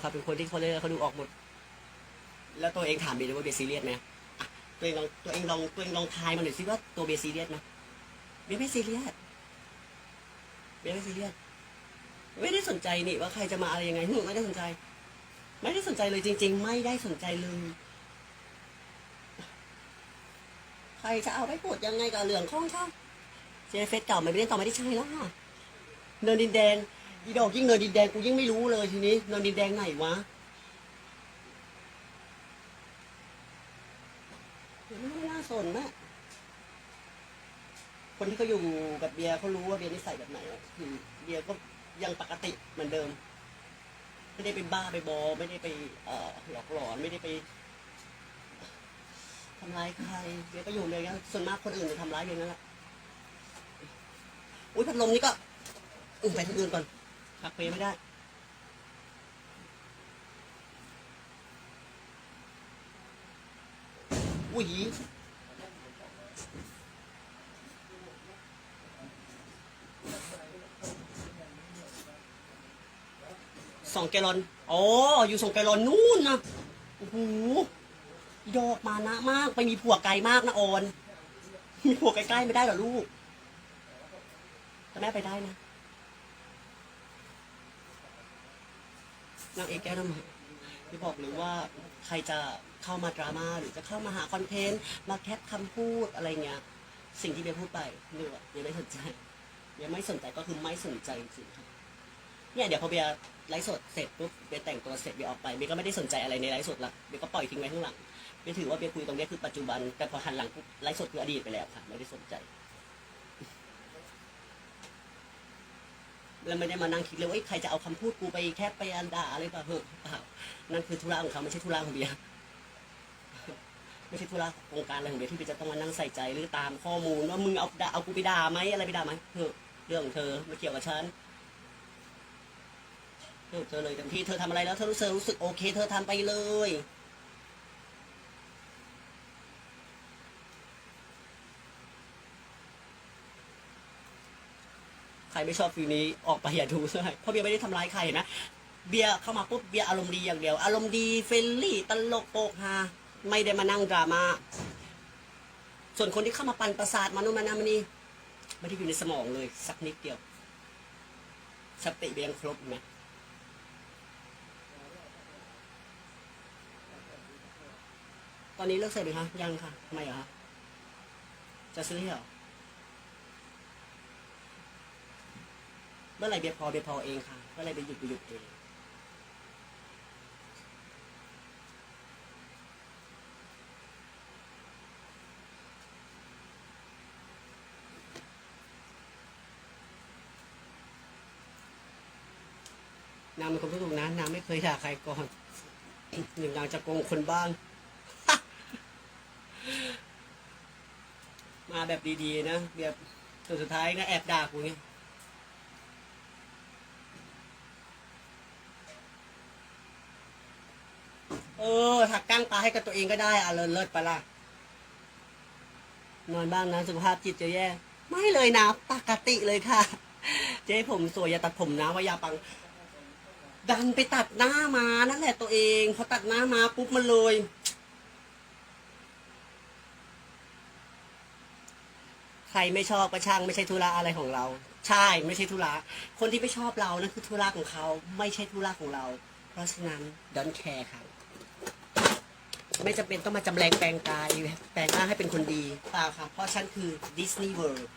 เขาเป็นคนที่เขาเรียกเขาดูออกหมด แล้วตัวเองถามเบียร์ว่าเบียร์ซีเรียสไหมตัวเองลองตัวเองลองตัวเองลองทายมาหน่อยสิว่าตัวเบียร์ซีเรียสไหมเบียร์ไม่ซีเรียสเบียร์ไม่ซีเรียสไม่ได้สนใจนี่ว่าใครจะมาอะไรยังไงหนูไม่ได้สนใจ ไม่ได้สนใจเลยจริง ๆ ไม่ได้สนใจเลยใครจะเอาไปพูดยังไงกับเหลืองข้องช่างเจเฟสเก่ามันไม่ได้ต่อไม่ได้ใช่แล้วค่ะเนินดินแดง อีดอกยิ่งเนินดินแดงกูยิ่งไม่รู้เลยทีนี้เนินดินแดงไหนวะเดี๋ยวไม่น่าสนนะคนที่เขาอยู่กับเบียร์เขารู้ว่าเบียร์นิสัยแบบไหนคือเบียร์ก็ยังปกติเหมือนเดิม ไม่ได้ไปบ้าไปบอ ไม่ได้ไปเอ่อหลอกหลอนไม่ได้ไปทำร้ายใครเบียร์ก็อยู่เลยนะส่วนมากคนอื่นจะทำร้ายอย่างนั้นแหละอุ้ยพัดลมนี่ก็อุ้ยไปที่อื่นก่อน พักเปไม่ได้ อุ้ยสองแกลลอน อ๋อ อยู่สองแกลลอนนู่นนะโอ้โหดอกมานะมาก ไปมีผัวไกลมากนะออน มีผัวใกล้ๆไม่ได้หรอลูกแต่แม่ไปได้นะ นางเอกแก้วน้ำหอมที่บอกเลยว่าใครจะเข้ามาดราม่าหรือจะเข้ามาหาคอนเทนต์มาแคปคำพูดอะไรเงี้ยสิ่งที่เบียร์พูดไปเนือเบียร์ไม่สนใจเบียร์ไม่สนใจก็คือไม่สนใจจริงๆครับเนี่ยเดี๋ยวพอเบียร์ไลฟ์สดเสร็จปุ๊บเบียร์แต่งตัวเสร็จเบียร์ออกไปเบียร์ก็ไม่ได้สนใจอะไรในไลฟ์สดละเบียร์ก็ปล่อยทิ้งไว้ข้างหลังเบียร์ถือว่าเบียร์คุยตรงนี้คือปัจจุบันแต่พอหันหลังปุ๊บไลฟ์สดคืออดีตไปแล้วค่ะไม่ได้สนใจ แล้วไม่ได้มานั่งคิดเลยว่าเอ้ใครจะเอาคำพูดกูไปแคปไปอันด่าอะไรเปล่าเฮ้อเปล่านั่นคือธุระของเขาไม่ใช่ธุระของเบียร์ไม่ใช่ธุระโครงการอะไรของเบียร์ที่เบียร์จะต้องมานั่งใส่ใจหรือตามข้อมูลว่ามึงเอาด่าเอากูไปด่าไหมอะไรไปด่าไหมเฮ้อเรื่องของเธอไม่เกี่ยวกับฉันเรื่องของเธอเลยเต็มที่เธอทำอะไรแล้วเธอรู้สึกรู้สึกโอเค เธอทำไปเลย รไม่ชอบฟิลนี้ออกไปอย่าดูเลยเพราะเบียร์ไม่ได้ทำร้ายใครนะ เบียร์เข้ามาปุ๊บเบียร์อารมณ์ดีอย่างเดียว อารมณ์ดีเฟรนลี่ตลกโปกฮาไม่ได้มานั่งดราม่าส่วนคนที่เข้ามาปั่นประสาทมานุมานามานี่ไม่ได้อยู่ในสมองเลย สักนิดเดียว สติเบียร์ยังครบไหมตอนนี้เลิกเสร็จไหมคะยังค่ะทำไมเหรอคะจะซื้อเหรอ เมื่อไหรเบียพอเบียพอเองค่ะเมื่อไหรเบียหยุดเบียหยุดเองนางเป็นคนพูดถูกนะนางไม่เคยด่าใครก่อนหนึ่งนางจะโกงคนบ้าง มาแบบดีๆนะแบบสุดสุดท้ายก็แอบด่ากูไง เออถักก้างปลาให้กับตัวเองก็ได้อะเลิศเลิศปะล่ะนอนบ้างนะสุขภาพจิตจะแย่ ไม่เลยนะ ปกติเลยค่ะ เจ๊ผมสวยอย่าตัดผมนะว่ายาปัง ดันไปตัดหน้ามานั่นแหละตัวเองพอตัดหน้ามาปุ๊บมันเลยใครไม่ชอบก็ช่างไม่ใช่ธุระอะไรของเรา ใช่ไม่ใช่ธุระคนที่ไม่ชอบเรานั่นคือธุระของเขาไม่ใช่ธุระของเรา เพราะฉะนั้น don't care ค่ะ ไม่จำเป็นต้องมาจำแรงแปลงกาย แปลงร่างให้เป็นคนดีเปล่าค่ะ เพราะฉันคือดิสนีย์เวิลด์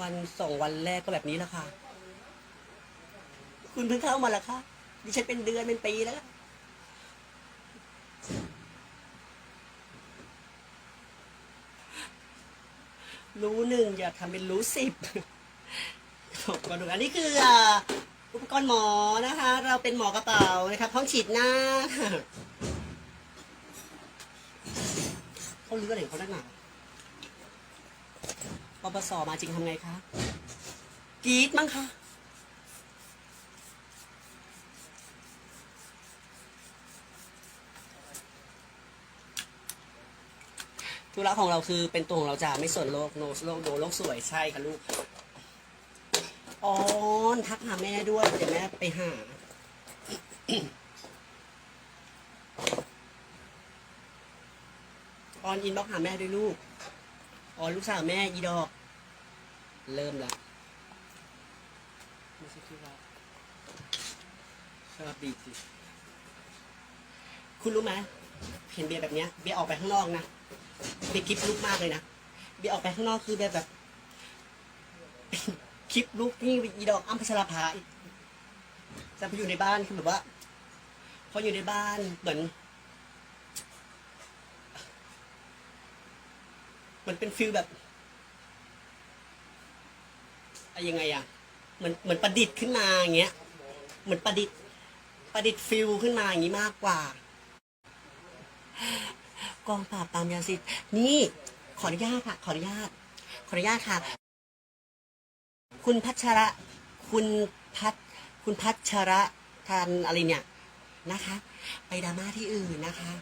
วันสองวันแรกก็แบบนี้แหละค่ะ คุณเพิ่งเข้ามาแล้วค่ะ ดิฉันเป็นเดือนเป็นปีแล้วค่ะ รู้หนึ่งอย่าทำเป็นรู้สิบก่อนดูอันนี้คืออุปกรณ์หมอนะคะ เราเป็นหมอกระเป๋านะครับห้องฉีดหน้าเขาลืออะไรของเขาด้านหนาปปสมาจริงทำไงคะกรีดมั้งคะ ธุระของเราคือเป็นตัวของเราจ้าไม่สนโลกโนโลกโดโลกสวยใช่ค่ะลูกออนทักหาแม่ด้วยเดี๋ยวแม่ไปหาออนอินบ็อกหาแม่ด้วยลูกออนลูกสาวแม่อีดอก เริ่มแล้วไม่ใช่ที่รักชอบดีจิคุณรู้ไหมเห็นเบียร์แบบเนี้ยเบียร์ออกไปข้างนอกนะ เบียร์คลิปลุกมากเลยนะเบียออกไปข้างนอกคือแบบแบบ คลิปลุกนี่อีดอกอ้ำพัชราภาอีกแต่พออยู่ในบ้านคือแบบว่าพออยู่ในบ้านเหมือนมันเป็นฟิลแบบอะไรยังไงอะเหมือนเหมือนประดิษฐ์ขึ้นมาอย่างเงี้ย เหมือนประดิษฐ์ประดิษฐ์ฟิลขึ้นมาอย่างนี้มากกว่า กองปราบปรามยาเสพติดนี่ขออนุญาตค่ะ ขออนุญาต ขออนุญาตค่ะ คุณพัชระ คุณพัชคุณพัชระทานอะไรเนี่ยนะคะ ไปดราม่าที่อื่นนะคะ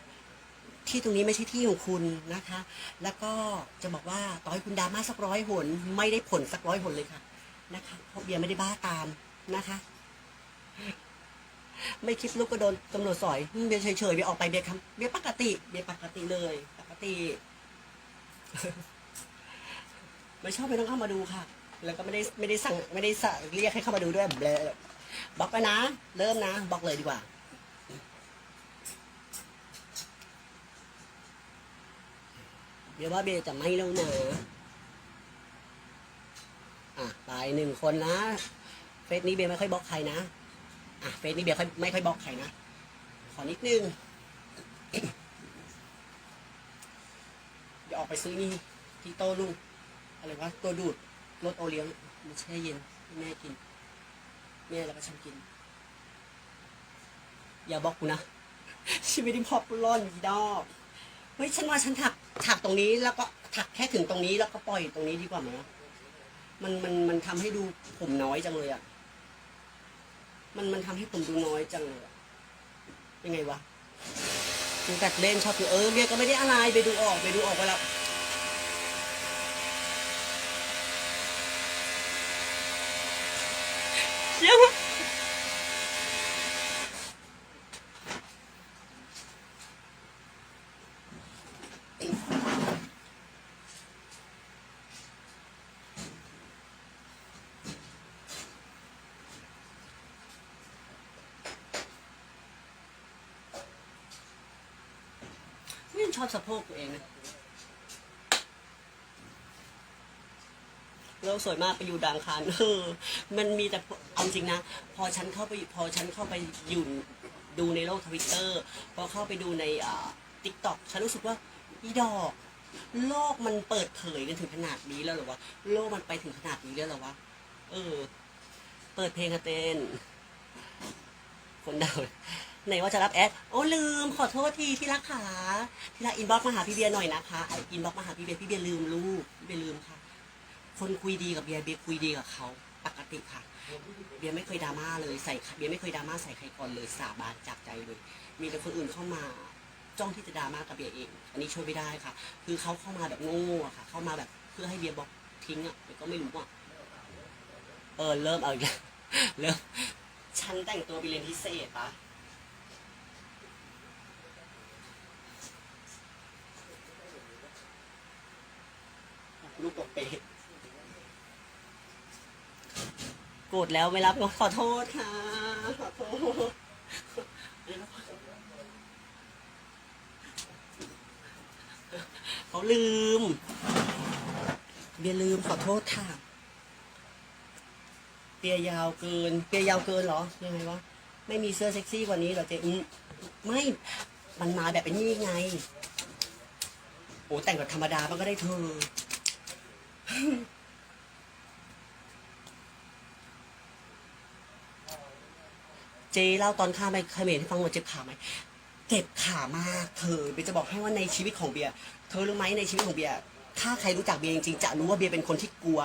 ที่ตรงนี้ไม่ใช่ที่ของคุณนะคะ แล้วก็จะบอกว่าต่อให้คุณดราม่าสักร้อยหน ไม่ได้ผลสักร้อยหนเลยค่ะนะคะเพราะเบียร์ไม่ได้บ้าตามนะคะ ไม่คิดลูกก็โดนตำรวจสอยเบียเฉยๆเบียออกไปเบียคำเบียปกติเบียปกติเลย ปกติไม่ชอบไม่ต้องเข้ามาดูค่ะ แล้วก็ไม่ได้ไม่ได้สั่งไม่ได้สั่งเรียกให้เข้ามาดูด้วยเบลอบอกไปนะ เริ่มนะบอกเลยดีกว่าเดี๋ยวว่าเบย์จะไม่แล้วนะอะไปหนึ่งคนนะ เฟซนี้เบย์ไม่ค่อยบล็อกใครนะ อะเฟซนี้เบย์ค่อยไม่ค่อยบล็อกใครนะ ขอนิดนึงเดี๋ยวออกไปซื้อนี่ที่โต้ลุงอะไรวะตัวดูดรสโอเลี้ยงมันแช่เย็นแม่กินแม่แล้วก็ฉันกิน อย่าบล็อกกูนะชีวิตที่พอปล้อนอีดอกเฮ้ยฉันว่าฉันถักถักตรงนี้แล้วก็ถักแค่ถึงตรงนี้แล้วก็ปล่อยตรงนี้ดีกว่าไหมวะมันมันมันทำให้ดูผมน้อยจังเลยอะ มันมันทำให้ผมดูน้อยจังเลยอะยังไงวะดูตัดเล่นชอบคือเออเรียก็ไม่ได้อะไรไปดูออกไปดูออกไปแล้วเยอะม นี่ชอบสะโพกตัวเองนะโลกสวยมากไปอยู่ดังคารเออมันมีแต่เอาจริงนะ พอฉันเข้าไปพอฉันเข้าไปอยู่ดูในโลกทวิตเตอร์พอเข้าไปดูในอ่าทิกต็อกฉันรู้สึกว่าอีดอกโลกมันเปิดเผยกันถึงขนาดนี้แล้วหรอวะ โลกมันไปถึงขนาดนี้แล้วหรอวะ เออ เปิดเพลงกันเต้นคนเดา ไหนว่าจะรับแอด โอ้ลืมขอโทษทีที่รักขาที่รักอินบ็อกมาหาพี่เบียร์หน่อยนะคะอินบ็อกมาหาพี่เบียร์พี่เบียร์ลืมลูกพี่เบียร์ลืมค่ะ คนคุยดีกับเบียร์เบียร์คุยดีกับเขาปกติค่ะ เบียร์ไม่เคยดราม่าเลยใส่เบียร์ไม่เคยดราม่าใส่ใครก่อนเลยสาบานจากใจเลย มีแต่คนอื่นเข้ามาจ้องที่จะดราม่ากับเบียร์เอง อันนี้ช่วยไม่ได้ค่ะ คือเขาเข้ามาแบบโง่อะค่ะ เข้ามาแบบเพื่อให้เบียร์บอกทิ้งอะเบียร์ก็ไม่รู้อะเออเริ่มเอาอีกแล้วเริ่มฉันแต่งตัวไปเรียนพิเศษปะลูกตกเปรต โกรธแล้วไม่รับขอโทษค่ะ ขอโทษเขาลืม เบียร์ลืมขอโทษค่ะ เปียยาวเกิน เปียยาวเกินเหรอยังไงวะไม่มีเสื้อเซ็กซี่กว่านี้เหรอเจ๊ไม่ มันมาแบบเป็นนี่ไงโอ้แต่งแบบธรรมดามันก็ได้เธอ จเล่าตอนข้ามไปเขมรให้ฟังว่าเจ็บขาไหมเจ็บขามากเธอเบียจะบอกให้ว่าในชีวิตของเบียเธอรู้ไหมในชีวิตของเบียถ้าใครรู้จักเบียจริงๆจะรู้ว่าเบียเป็นคนที่กลัว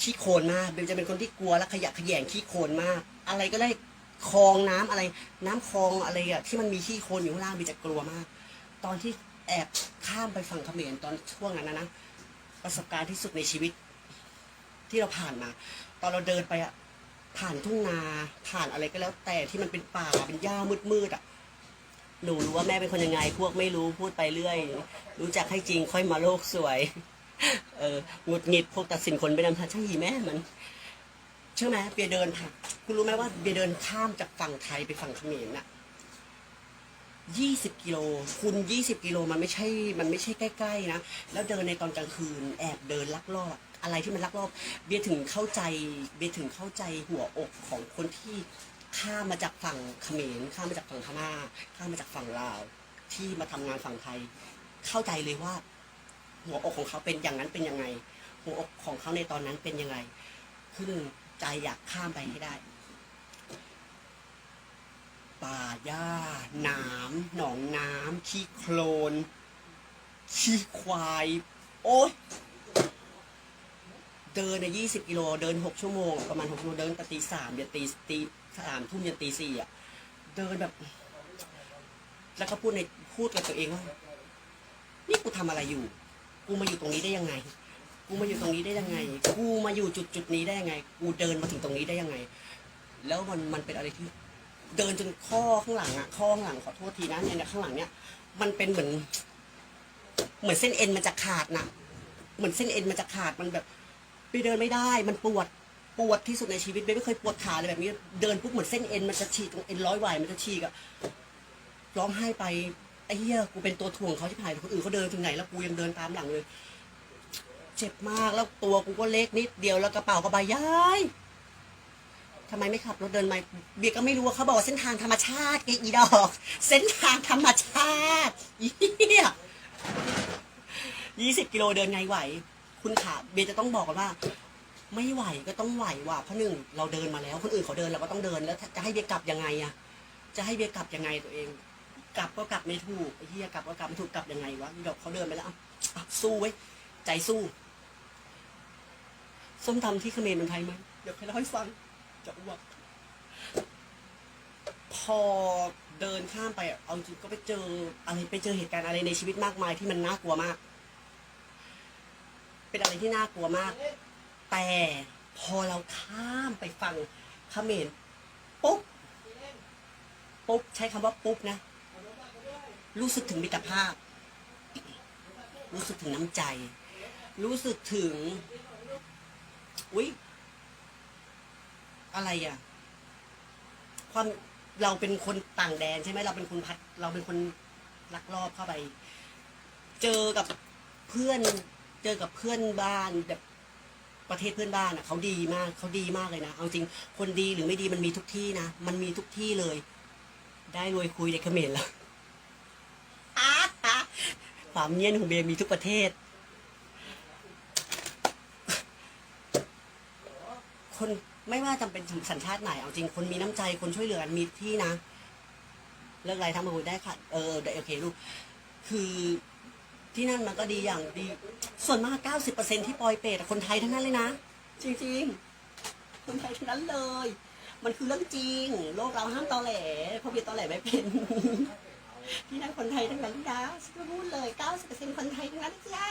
ขี้โคลนมากเบลจะเป็นคนที่กลัวและขยะขยงขี้โคลนมาก อะไรก็ได้คลองน้ำอะไร น้ำคลองอะไรอะที่มันมีขี้โคลนอยู่ข้างล่างเบลจะกลัวมาก ตอนที่แอบข้ามไปฝั่งเขมรตอนช่วงนั้นนะนะประสบการณ์ที่สุดในชีวิต ที่เราผ่านมา ตอนเราเดินไปอะ ผ่านทุ่งนาผ่านอะไรก็แล้ว แต่ที่มันเป็นป่าเป็นหญ้ามืดๆอะหนูรู้ว่าแม่เป็นคนยังไง พวกไม่รู้พูดไปเรื่อย รู้จักให้จริงค่อยมาโลกสวย เออหงุดหงิดพวกตัดสินคนไปนำทางใช่แม่มันเชื่อไหมเบียเดินผ่านคุณรู้ไหมว่าเบียเดินข้ามจากฝั่งไทยไปฝั่งเขมรน่ะยี่สิบกิโลคุณยี่สิบกิโลมันไม่ใช่ มันไม่ใช่ใกล้ๆนะ แล้วเดินในตอนกลางคืน แอบเดินลักลอบ อะไรที่มันลักลอบเบียถึงเข้าใจเบียถึงเข้าใจหัวอกของคนที่ข้ามมาจากฝั่งเขมรข้ามมาจากฝั่งพม่าข้ามมาจากฝั่งลาว ที่มาทำงานฝั่งไทย เข้าใจเลยว่า หัวอกของเขาเป็นอย่างนั้นเป็นยังไง หัวอกของเขาในตอนนั้นเป็นยังไงคือหนึ่งใจอยากข้ามไปให้ได้ป่าหญ้านามหนองน้ำขี้โคลนขี้ควาย โอ๊ย เดินในยี่สิบกิโลเดินหกชั่วโมงประมาณหกชั่วโมงเดินตีสามยันตีตีสามทุ่มยันตีสี่อะเดินแบบ แล้วก็พูดในพูดกับตัวเองว่านี่กูทำอะไรอยู่ กูมาอยู่ตรงนี้ได้ยังไง กูมาอยู่ตรงนี้ได้ยังไง กูมาอยู่จุดจุดนี้ได้ยังไง กูเดินมาถึงตรงนี้ได้ยังไง แล้วมันมันเป็นอะไรที่ เดินจนข้อข้างหลังอะข้อข้างหลังขอโทษทีนะเนี่ยเนี่ยข้างหลังเนี่ยมันเป็นเหมือน เหมือนเส้นเอ็นมันจะขาดนะเหมือนเส้นเอ็นมันจะขาดมันแบบ ไปเดินไม่ได้ มันปวด ปวดที่สุดในชีวิตเบนไม่เคยปวดขาเลยแบบนี้ เดินปุ๊บเหมือนเส้นเอ็นมันจะฉีกตรงเอ็นร้อยวายมันจะฉีกอะร้องไห้ไป ไอ้เหี้ย กูเป็นตัวถ่วงเขาที่ผ่านคนอื่นเขาเดินถึงไหนแล้วกูยังเดินตามหลังเลย เจ็บมากแล้วตัวกูก็เล็กนิดเดียวแล้วกระเป๋าก็ใบย้ายทำไมไม่ขับรถเดินมาเบียก็ไม่รู้ว่าเขาบอกเส้นทางธรรมชาติไอีดอก เส้นทางธรรมชาติเหี้ยยี่สิบกิโลเดินไงไหว คุณขาเบียจะต้องบอกก่อนว่า ไม่ไหวก็ต้องไหวว่ะเพราะหนึ่งเราเดินมาแล้ว คนอื่นเขาเดินเราก็ต้องเดินแล้วจะให้เบียกลับยังไงอะจะให้เบียกลับยังไงตัวเอง กลับก็กลับไม่ถูกไอ้เหี้ยกลับก็กลับไม่ถูกกลับยังไงวะอีดอกเขาเดินไปแล้วอะอะสู้เว้ยใจสู้ ส้มตำที่เขมรมันไทยไหมเดี๋ยวใครเล่าให้ฟังจะอ้วก พอเดินข้ามไปอะเอาจริงก็ไปเจออะไรไปเจอเหตุการณ์อะไรในชีวิตมากมายที่มันน่ากลัวมาก เป็นอะไรที่น่ากลัวมาก แต่พอเราข้ามไปฟังเขมรปุ๊บปุ๊บใช้คำว่าปุ๊บนะ รู้สึกถึงมิตรภาพ รู้สึกถึงน้ำใจ รู้สึกถึงอุ๊ยอะไรอะ ความเราเป็นคนต่างแดนใช่ไหมเราเป็นคนพัด เราเป็นคนลักลอบเข้าไป เจอกับเพื่อน เจอกับเพื่อนบ้านแบบประเทศเพื่อนบ้านอะเขาดีมากเขาดีมากเลยนะ เอาจริงคนดีหรือไม่ดีมันมีทุกที่นะ มันมีทุกที่เลย ได้รวยคุยในเขมรแล้วความเงียนของเบมีทุกประเทศ คนไม่ว่าจำเป็นสัญชาติไหน เอาจริงคนมีน้ำใจคนช่วยเหลือกันมีที่นะ เลิกไรทำมาคุยได้ค่ะ เออได้โอเคลูกคือ ที่นั่นมันก็ดีอย่างดี ส่วนมากเก้าสิบเปอร์เซ็นที่ปอยเปรตคนไทยทั้งนั้นเลยนะ จริงๆ คนไทยทั้งนั้นเลย มันคือเรื่องจริง โลกเราห้ามตอแหลเพราะเบียร์ตอแหลไม่เป็น ที่นั่นคนไทยทั้งนั้นนะฉันพูดเลยเก้าสิบเปอร์เซ็นคนไทยทั้งนั้นจ้า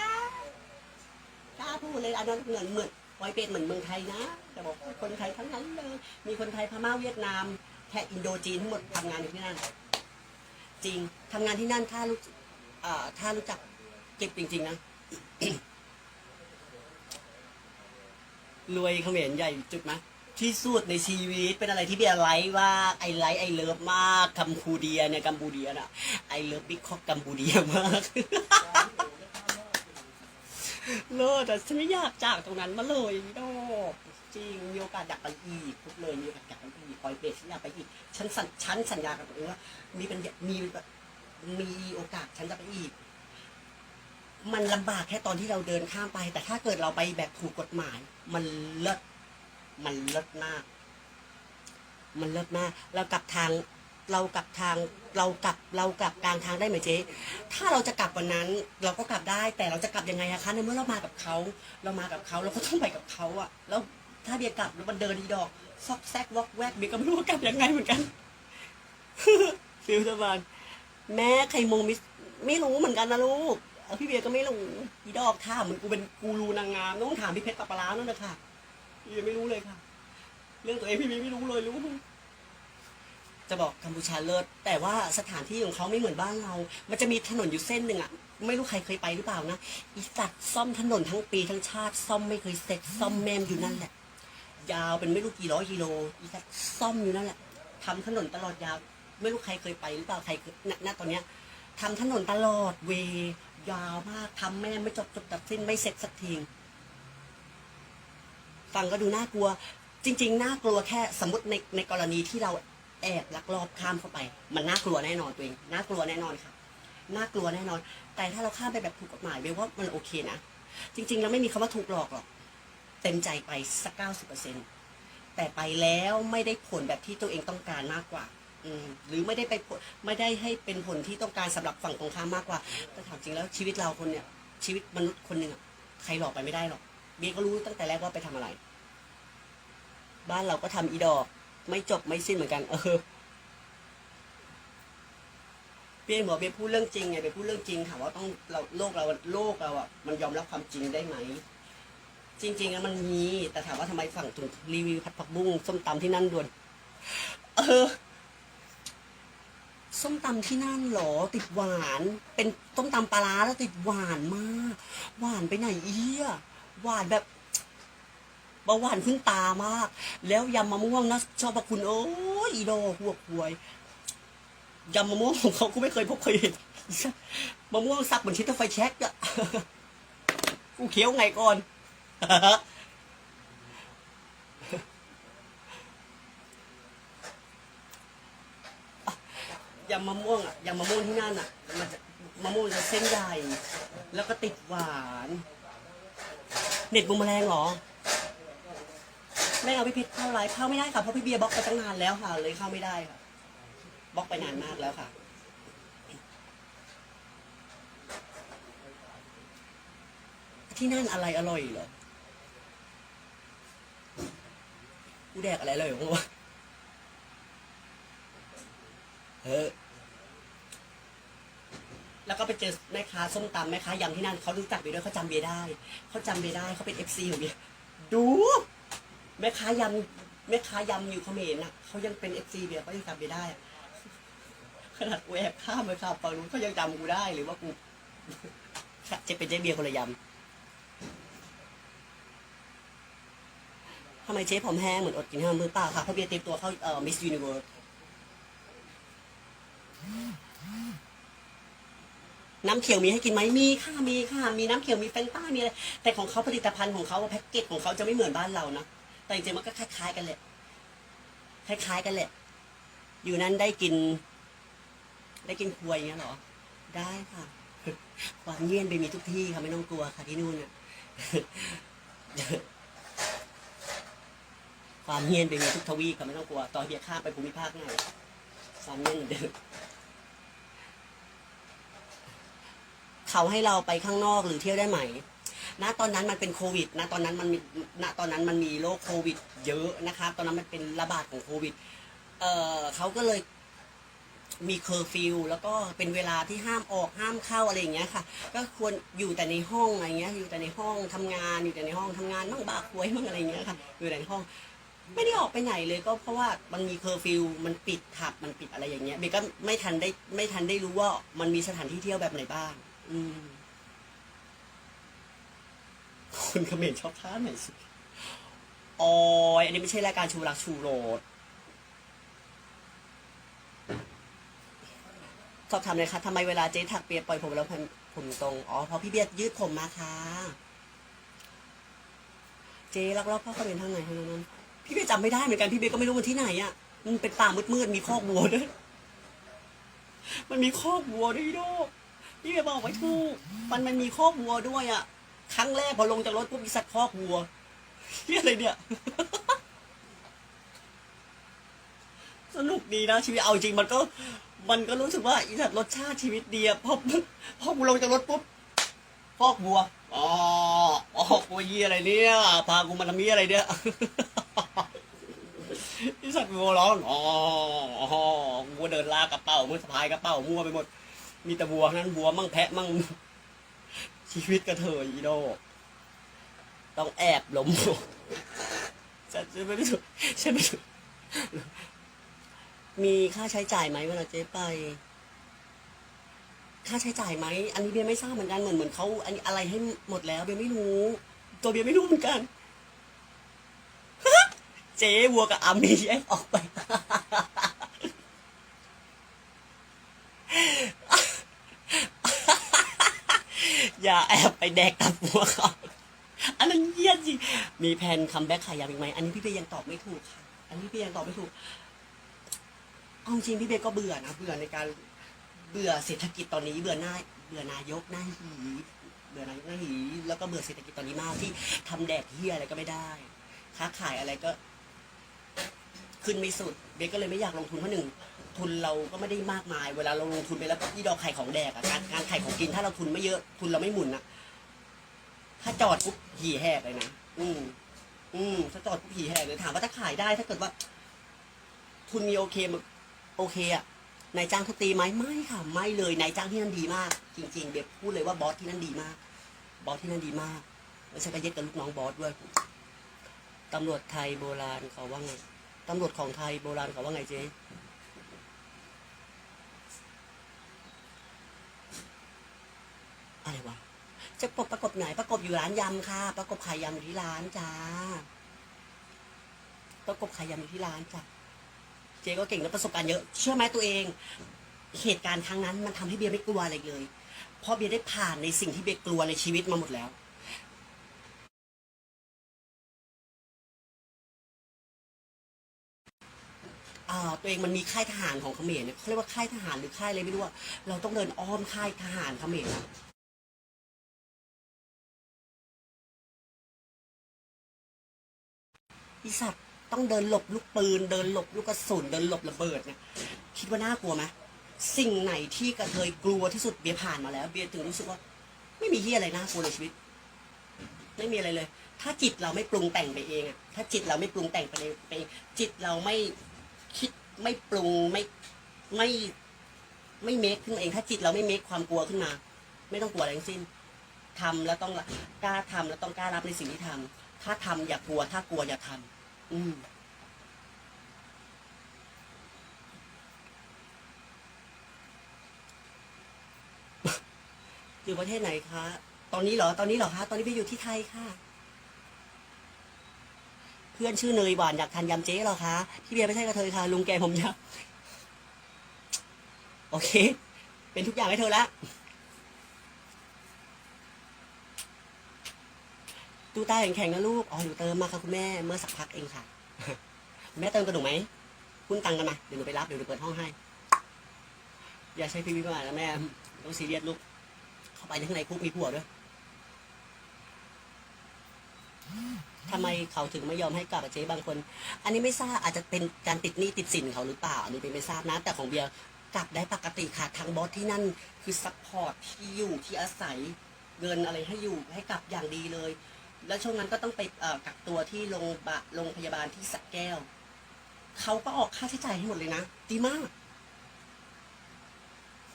กล้าพูดเลยอันนั้นเหมือนเหมือนปอยเป็นเหมือนเมืองไทยนะแต่บอกคนไทยทั้งนั้นเลย มีคนไทยพม่าเวียดนามแค่อินโดจีนทั้งหมดทำงานอยู่ที่นั่นจริงทำงานที่นั่นถ้ารู้ถ้ารู้จัก เก็บจริง ๆ นะ รวยเขมรใหญ่จุดไหมที่สุดในชีวิตเป็นอะไรที่เบียร์ไลค์ว่าไอไลค์ไอเลิฟมากกัมพูเดียเนี่ยกัมพูเดียน่ะไอเลิฟบิ๊กคอกกัมพูเดียมากเลิศแต่ฉันไม่อยากจากตรงนั้นมาเลยดอกจริงมีโอกาสอยากไปอีกพูดเลยมีโอกาสอยากไปอีกคอยเบสฉันอยากไปอีกฉันสัญฉันสัญญากับตัวเองว่ามีเป็นมีมีโอกาสฉันจะไปอีก มันลำบากแค่ตอนที่เราเดินข้ามไป แต่ถ้าเกิดเราไปแบบถูกกฎหมาย มันเลิศมันเลิศมาก มันเลิศมาก เรากลับทาง เรากลับทาง เรากลับ เรากลับกลางทางได้ไหมเจ๊ ถ้าเราจะกลับวันนั้น เราก็กลับได้ แต่เราจะกลับยังไงอะคะ ในเมื่อเรามากับเขา เรามากับเขาเราก็ต้องไปกับเขาอะแล้วถ้าเบียร์กลับแล้วมันเดินดีดอก ซอกแซกวอกแวกเบียร์ก็ไม่รู้ว่ากลับยังไงเหมือนกัน ฟิลเตอร์บานแม่ไข่มุงมิสไม่รู้เหมือนกันนะลูก เออพี่เบียร์ก็ไม่รู้อีดอกค่ะเหมือนกูเป็นกูรูนางงามต้องถามพี่เพชรปะปะล้านั่นนะค่ะพี่เบียร์ไม่รู้เลยค่ะ เรื่องตัวเองพี่เบียร์ไม่รู้เลยรู้จะบอกกัมพูชาเลิศแต่ว่าสถานที่ของเขาไม่เหมือนบ้านเรา มันจะมีถนนอยู่เส้นหนึ่งอะไม่รู้ใครเคยไปหรือเปล่านะอีสัตว์ซ่อมถนนทั้งปีทั้งชาติ ซ่อมไม่เคยเสร็จซ่อมแมมอยู่นั่นแหละ ยาวเป็นไม่รู้กี่ร้อยกิโลอีสัตว์ซ่อมอยู่นั่นแหละทำถนนตลอดยาว ไม่รู้ใครเคยไปหรือเปล่าใครเคยณณตอนเนี้ยทำถนนตลอดเว ยาวมากทำแม่ไม่จบจบตัดสิ้นไม่เสร็จสักทีฟังก็ดูน่ากลัว จริง ๆ น่ากลัวแค่สมมติในในกรณีที่เราแอบลักลอบข้ามเข้าไป มันน่ากลัวแน่นอนตัวเองน่ากลัวแน่นอนค่ะน่ากลัวแน่นอน แต่ถ้าเราข้ามไปแบบถูกกฎหมายเบลว่ามันโอเคนะจริงๆแล้วไม่มีคำว่าถูกหลอกหรอกเต็มใจไปสักเก้าสิบเปอร์เซ็นแต่ไปแล้วไม่ได้ผลแบบที่ตัวเองต้องการมากกว่า อืมหรือไม่ได้ไปผลไม่ได้ให้เป็นผลที่ต้องการสำหรับฝั่งตรงข้ามมากกว่าแต่ถามจริงแล้วชีวิตเราคนเนี่ยชีวิตมนุษย์คนหนึ่งอะใครหลอกไปไม่ได้หรอกเบียก็รู้ตั้งแต่แรกว่าไปทำอะไร บ้านเราก็ทำอีดอก ไม่จบไม่สิ้นเหมือนกัน เออเบียบอกเบียพูดเรื่องจริงไงเบียพูดเรื่องจริงถามว่าต้องเราโลกเราโลกเราอะมันยอมรับความจริงได้ไหม จริงๆแล้วมันมีแต่ถามว่าทำไมฝั่งถึงรีวิวผัดผักบุ้งส้มตำที่นั่นด่วน เออ ส้มตำที่นั่นหรอติดหวาน เป็นส้มตำปลาร้าแล้วติดหวานมาก หวานไปไหนเอี้ยหวานแบบเบาหวานขึ้นตามาก แล้วยำมะม่วงนะชอบพระคุณโอ้ยอีโดหัวควยยำมะม่วงของเขากูไม่เคยพบเคยเห็นมะม่วงสักเหมือนชิตาไฟแช็กอะกูเคี้ยวไงก่อน ยำมะม่วงอะยำมะม่วงที่นั่นอะ มันจะมะม่วงจะเส้นใหญ่ แล้วก็ติดหวาน เน็ตบูมแมลงเหรอ ไม่เอาพี่พิษเข้าไลฟ์เข้าไม่ได้ค่ะ เพราะพี่เบียร์บล็อกไปตั้งนานแล้วค่ะ เลยเข้าไม่ได้ค่ะ บล็อกไปนานมากแล้วค่ะ ที่นั่นอะไรอร่อยเหรอ กูแดกอะไรเลยของวะ เออแล้วก็ไปเจอแม่ค้าส้มตำแม่ค้ายำที่นั่นเขารู้จักเบียด้วยเขาจำเบียได้เขาจำเบียได้เขาเป็นเอฟซีของเบียดู แม่ค้ายำแม่ค้ายำอยู่เขมรน่ะเขายังเป็นเอฟซีเบียเขายังจำเบียได้ ขนาดกูแอบข้ามไปข้ามฝั่งนู้นเขายังจำกูได้หรือว่ากูจะเป็นเจ๊เบียคนละยำทำไมเจ๊ผมแห้งเหมือนอดกินข้าวมือเปล่าค่ะเพราะเบียเตรียมตัวเข้าเอ่อมิสยูนิเวิร์ส น้ำเขียวมีให้กินไหมมีค่ะมีค่ะมีน้ำเขียวมีแฟนต้ามีอะไรแต่ของเขาผลิตภัณฑ์ของเขาแพ็กเกจของเขาจะไม่เหมือนบ้านเรานะแต่จริงๆมันก็คล้ายๆกันแหละคล้ายๆกันแหละ อยู่นั้นได้กิน ได้กินควยอย่างเงี้ยเหรอ ได้ค่ะความเงียบไปมีทุกที่ค่ะไม่ต้องกลัวค่ะที่นู่นน่ะความเงียบไปมีทุกทวีปค่ะไม่ต้องกลัว ต่อเบียข้ามไปภูมิภาคไหนความเงียบเหมือนเดิม เขาให้เราไปข้างนอกหรือเที่ยวได้ไหมณตอนนั้นมันเป็นโควิดณตอนนั้นมันมีณตอนนั้นมันมีโรคโควิด เยอะนะครับ ตอนนั้นมันเป็นระบาดของโควิด เอ่อเขาก็เลยมีเคอร์ฟิวแล้วก็เป็นเวลาที่ห้ามออกห้ามเข้าอะไรอย่างเงี้ยค่ะ ก็ควรอยู่แต่ในห้องอะไรเงี้ย อยู่แต่ในห้องทำงานอยู่แต่ในห้องทำงานมั่งบาควยมั่งอะไรเงี้ยค่ะอยู่แต่ในห้อง ไม่ได้ออกไปไหนเลยก็เพราะว่ามันมีเคอร์ฟิวมันปิดผับมันปิดอะไรอย่างเงี้ยเบก็ไม่ทันได้ไม่ทันได้รู้ว่ามันมีสถานที่เที่ยวแบบไหนบ้าง คนเขมรชอบท่าไหนสิออยอันนี้ไม่ใช่รายการชูรักชูโรดสอบถามเลยค่ะทำไมเวลาเจ๊ถักเปียปล่อยผมแล้วผมตรง อ๋อ เพราะพี่เบียร์ยืดผมมาค่ะ เจ๊ลักลอบเข้าเขมรทางไหนทางนั้น พี่เบียร์จำไม่ได้เหมือนกัน พี่เบียร์ก็ไม่รู้มันที่ไหนอะ มันเป็นป่ามืดๆ มีคอกวัวด้วย มันมีคอกวัวด้วยพี่โด พี่เบียร์บอกไว้ถูกมันมันมีคอกวัวด้วยอะ ครั้งแรกพอลงจากรถปุ๊บมีสัตว์คอกวัวเฮียอะไรเนี่ย สนุกดีนะชีวิตเอาจริงมันก็ มันก็รู้สึกว่าอีสัตว์รสชาติชีวิตดีอะพอพอกูลงจากรถปุ๊บคอกวัวอ๋ออ๋อวัวยี่อะไรเนี่ยพากูมาทำยี่อะไรเนี่ยอีสัตว์วัวร้องอ๋ออ๋อวัวเดินลากกระเป๋ามือสะพายกระเป๋ามั่วไปหมด มีแต่วัวนั้นวัวมั่งแพะมั่งชีวิตกระเทยอีโดต้องแอบหล้มฉันไม่รู้ฉันไม่รู้มีค่าใช้จ่ายไหมเวลาเจ๊ไป ค่าใช้จ่ายไหม อันนี้เบียไม่ทราบเหมือนกันเหมือนเหมือนเขาอันนี้อะไรให้หมดแล้วเบียไม่รู้ ตัวเบียไม่รู้เหมือนกันเจ๊วัวกับอามีแยกออกไป อย่าแอบไปแดกตับวัวเขาอันนั้นเยี่ยจริงมีแผนคัมแบ็กขายยำอีกไหมอันนี้พี่เบย์ยังตอบไม่ถูกค่ะ อันนี้พี่ยังตอบไม่ถูกเอาจริงพี่เบย์ก็เบื่อนะเบื่อในการเบื่อเศรษฐกิจตอนนี้เบื่อหน้าเบื่อนายกหน้าหีเบื่อนายกหน้าหีแล้วก็เบื่อเศรษฐกิจตอนนี้มากที่ทำแดกเฮียอะไรก็ไม่ได้ค้าขายอะไรก็ ขึ้นไม่สุด เบสก็เลยไม่อยากลงทุนเพราะหนึ่ง ทุนเราก็ไม่ได้มากมาย เวลาเราลงทุนไปแล้วก็ที่ดอกไข่ของแดกอะการการไข่ของกินถ้าเราทุนไม่เยอะ ทุนเราไม่หมุนอะถ้าจอดปุ๊บหี่แหกเลยนะอืมอืมถ้าจอดปุ๊บหี่แหกเลยถามว่าถ้าขายได้ถ้าเกิดว่า ทุนมีโอเคมันโอเคอะนายจ้างทุกตีไหมไม่ค่ะไม่เลยนายจ้างที่นั่นดีมาก จริง ๆ เบสพูดเลยว่าบอสที่นั่นดีมาก บอสที่นั่นดีมากแล้วฉันก็เย็ดกับลูกน้องบอสด้วยตำรวจไทยโบราณเขาว่าไงตำรวจของไทยโบราณเขาว่าไงเจ๊ อะไรวะจะประกบประกบไหนประกบอยู่ร้านยำค่ะ ประกบขายยำอยู่ที่ร้านจ้าประกบขายยำอยู่ที่ร้านจ้ะเจ๊ก็เก่งและประสบการณ์เยอะ เชื่อไหมตัวเอง เหตุการณ์ครั้งนั้นมันทำให้เบียร์ไม่กลัวอะไรเลยเพราะเบียร์ได้ผ่านในสิ่งที่เบียร์กลัวในชีวิตมาหมดแล้วตัวเองมันมีค่ายทหารของเขมรเนี่ยเขาเรียกว่าค่ายทหารหรือค่ายอะไรไม่รู้อะเราต้องเดินอ้อมค่ายทหารเขมรอะ อีสัตว์ต้องเดินหลบลูกปืน เดินหลบลูกกระสุนเดินหลบระเบิดเนี่ยคิดว่าน่ากลัวไหมสิ่งไหนที่กระเทยกลัวที่สุดเบียร์ผ่านมาแล้ว เบียร์ถึงรู้สึกว่า ไม่มีที่อะไรน่ากลัวในชีวิต ไม่มีอะไรเลย ถ้าจิตเราไม่ปรุงแต่งไปเองอะถ้าจิตเราไม่ปรุงแต่งไปเองไปเองจิตเราไม่คิดไม่ปรุงไม่ไม่ไม่เมคขึ้นมาเอง ถ้าจิตเราไม่เมคความกลัวขึ้นมา ไม่ต้องกลัวอะไรทั้งสิ้นทำแล้วต้องกล้าทำแล้วต้องกล้ารับในสิ่งที่ทำถ้าทำอย่ากลัว ถ้ากลัวอย่าทำ อืมอยู่ประเทศไหนคะ ตอนนี้เหรอ ตอนนี้เหรอคะ ตอนนี้ไปอยู่ที่ไทยค่ะ เพื่อนชื่อเนยหวานอยากทานยำเจ๊เหรอคะ พี่เบียร์ไม่ใช่กระเทยค่ะ ลุงแกผมยาวโอเค เป็นทุกอย่างให้เธอละ ตู้ตาแข็งๆนะลูก อ๋อหนูเติมมาค่ะคุณแม่เมื่อสักพักเองค่ะ แม่เติมกระดูกไหมคุณตังกันมา เดี๋ยวหนูไปรับเดี๋ยวหนูเปิดห้องให้ อย่าใช้พี่วีประมาทนะแม่ต้องซีเรียสลูก เข้าไปในข้างในคุกมีผัวด้วยทำไมเขาถึงไม่ยอมให้กลับกับเจ๊บางคน อันนี้ไม่ทราบอาจจะเป็นการติดหนี้ติดสินเขาหรือเปล่า อันนี้เป็นไม่ทราบนะ แต่ของเบียร์กลับได้ปกติค่ะทางบอสที่นั่น คือซัพพอร์ตที่อยู่ที่อาศัยเงินอะไรให้อยู่ให้กลับอย่างดีเลย แล้วช่วงนั้นก็ต้องไปกักตัวที่โรงโรงพยาบาลที่สระแก้ว เขาก็ออกค่าใช้จ่ายให้หมดเลยนะ ดีมาก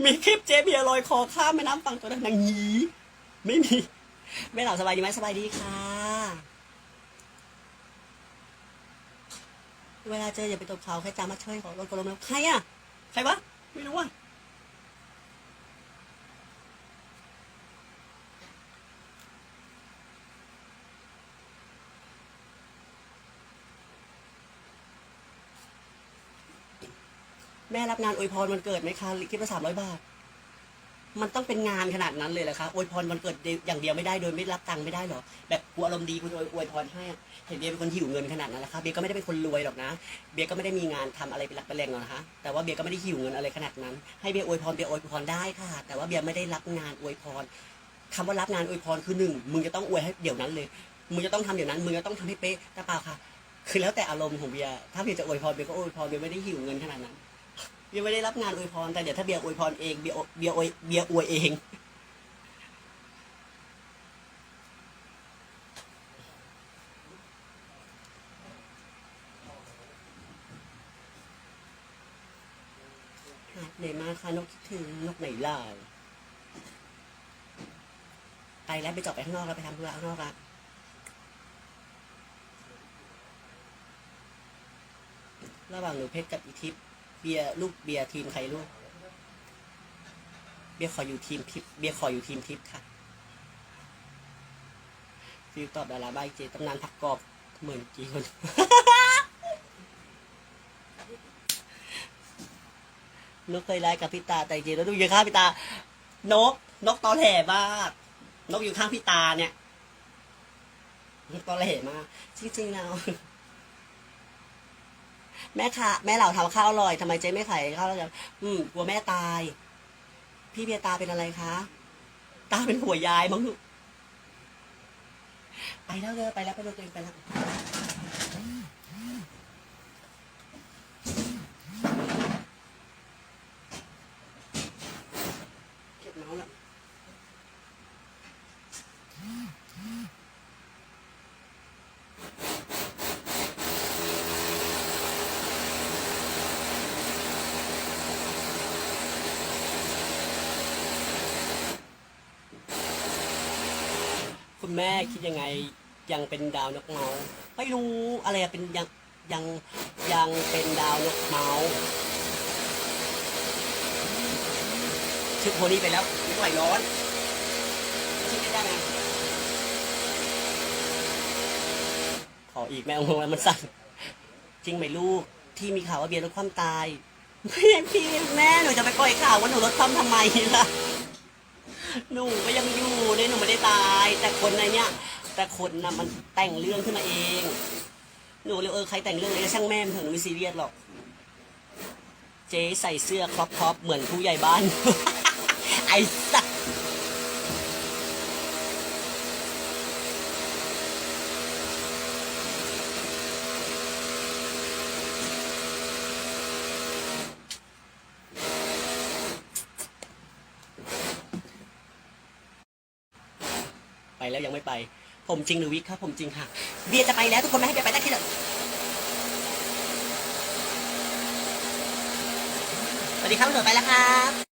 มีคลิปเจ๊เบียร์ลอยคอข้ามแม่น้ำฟังตัวนั้นนางหยีไม่มีแม่เหล่าสบายดีไหมสบายดีค่ะ เวลาเจออย่าไปตบเขาแค่จำมาเชยขอรถกลมแล้วใครอะ ใครวะ ไม่รู้อะ แม่รับงานอวยพรวันเกิดไหมคะคิดว่าสามร้อยบาท มันต้องเป็นงานขนาดนั้นเลยเหรอคะอวยพรวันเกิดอย่างเดียวไม่ได้โดยไม่รับตังค์ไม่ได้เหรอแบบกูอารมณ์ดีคุณอวยอวยพรให้เห็นเบียร์เป็นคนหิวเงินขนาดนั้นนะคะเบียร์ก็ไม่ได้เป็นคนรวยหรอกนะ เบียร์ก็ไม่ได้มีงานทำอะไรเป็นหลักเป็นแหล่งหรอกนะคะแต่ว่าเบียร์ก็ไม่ได้หิวเงินอะไรขนาดนั้น ให้เบียร์อวยพรเบียร์อวยพรได้ค่ะ แต่ว่าเบียร์ไม่ได้รับงานอวยพรคำว่ารับงานอวยพรคือหนึ่งมึงจะต้องอวยให้เดี๋ยวนั้นเลยมึงจะต้องทำเดี๋ยวนั้นมึงจะต้องทำให้เป๊ะแต่เปล่าค่ะ คือแล้วแต่อารมณ์ของเบียร์ถ้าเบียร์จะอวยพรเบียร์ก็อวยพรเบียร์ไม่ได้หิวเงินขนาดนั้น เบียร์ไม่ได้รับงานอวยพร แต่เดี๋ยวถ้าเบียร์อวยพรเองเบียร์เบียร์อวยเบียร์อวยเองหายไปไหนมาคะนกคิดถึงนกไหนล่ะไปแล้วไปจอบไปข้างนอกแล้วไปทำธุระข้างนอกละระหว่างหนูเพชรกับอีทิพย์ เบียลูกเบียทีมใครลูก เบียขออยู่ทีมทิพเบียขออยู่ทีมทิพค่ะฟิวตอบดาราใบายเจตำนานผักกรอบเหมือนกี่คนนกเคยไล่กับพี่ตาแต่จริงแล้วดูอยู่ข้างพี่ตา นก นกตอแหลมากนกอยู่ข้างพี่ตาเนี่ย นกตอแหลมากจริงๆแล้ว แม่ค่ะแม่เหล่าทำข้าวอร่อยทำไมเจ๊ไม่ขายข้าวแล้วกันอืมกลัวแม่ตาย พี่เบียตาเป็นอะไรคะตาเป็นหัวยายมั้งลูกไปแล้วเลยไปแล้วไปดูตัวเองไปแล้ว เก็บเมาส์ละคุณ แม่คิดยังไงยังเป็นดาวนกเมาส์ไม่รู้อะไรอะเป็นยังยังยังเป็นดาวนกเมาส์ชื่อโพนี่ไปแล้วไม่ไหวร้อนชื่อไม่ได้ไหมขออีกแม่งงมันสั่นจริงไหมลูกที่มีข่าวว่าเบียร์ลดความตายไม่พี่แม่หนูจะไปปล่อยข่าวว่าหนูลดความทำไมล่ะ หนูก็ยังอยู่เนี่ยหนูไม่ได้ตาย แต่คนในเนี้ยแต่คนน่ะมันแต่งเรื่องขึ้นมาเอง หนูเลยเออใครแต่งเรื่องอะไรช่างแม่มเถอะหนูไม่ซีเรียสหรอก เจ๊ใส่เสื้อครอปท็อปเหมือนผู้ใหญ่บ้าน ไอ้สัส ไม่ไป ผมจริงหรือวิกครับผมจริงค่ะ เบียร์จะไปแล้วทุกคนไม่ให้เบียร์ไปได้ที่เดิมสวัสดีครับหนูไปแล้วครับ